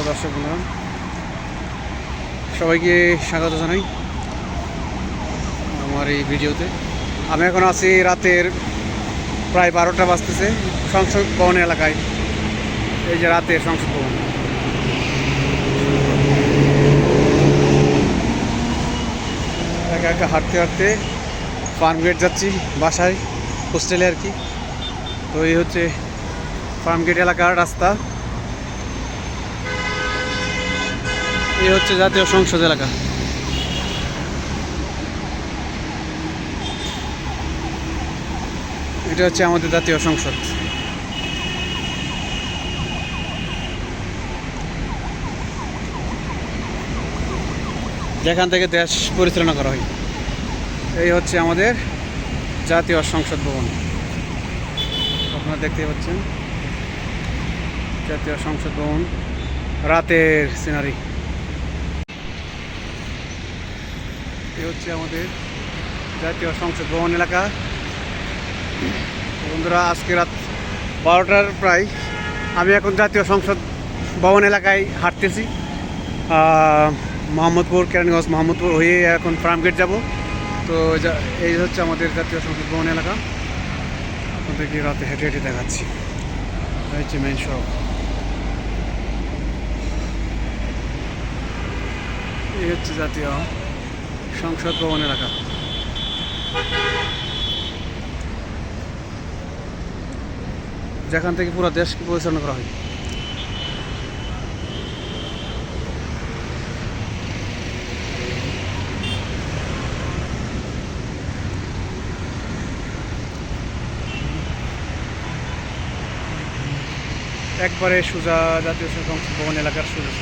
Hello দর্শক বন্ধুরা সবাইকে স্বাগত জানাই আমার এই ভিডিওতে। আমি এখন আছি রাতের প্রায় বারোটা বাজতেছে, সংসদ ভবন এলাকায়। এই যে রাতের সংসদ ভবন। একা একা হাঁটতে হাঁটতে ফার্ম গেট যাচ্ছি বাসায়, হোস্টেলে আর কি। তো এই হচ্ছে ফার্ম গেট এলাকার রাস্তা। এই হচ্ছে জাতীয় সংসদ এলাকা। এটা হচ্ছে আমাদের জাতীয় সংসদ। যেখান থেকে দেশ পরিচালনা করা হয়। এই হচ্ছে আমাদের জাতীয় সংসদ ভবন। আপনারা দেখতে পাচ্ছেন। জাতীয় সংসদ ভবন, রাতের সিনারি। এই হচ্ছে আমাদের জাতীয় সংসদ ভবন এলাকা। বন্ধুরা, আজকে রাত বারোটার প্রায় আমি এখন জাতীয় সংসদ ভবন এলাকায় হাঁটতেছি। মোহাম্মদপুর, কেরানীগঞ্জ, মোহাম্মদপুর হয়ে এখন ফার্মগেট যাব। তো এই হচ্ছে আমাদের জাতীয় সংসদ ভবন এলাকা। আপনাদেরকে রাতে হেঁটে হেঁটে দেখাচ্ছি। হচ্ছে মেন সড়ক এই হচ্ছে জাতীয় সংসদ ভবন এলাকা যেখান থেকে পুরো দেশকে পরিচালনা করা হয়। একবারে সোজা জাতীয় সংসদ ভবন এলাকার সোজা।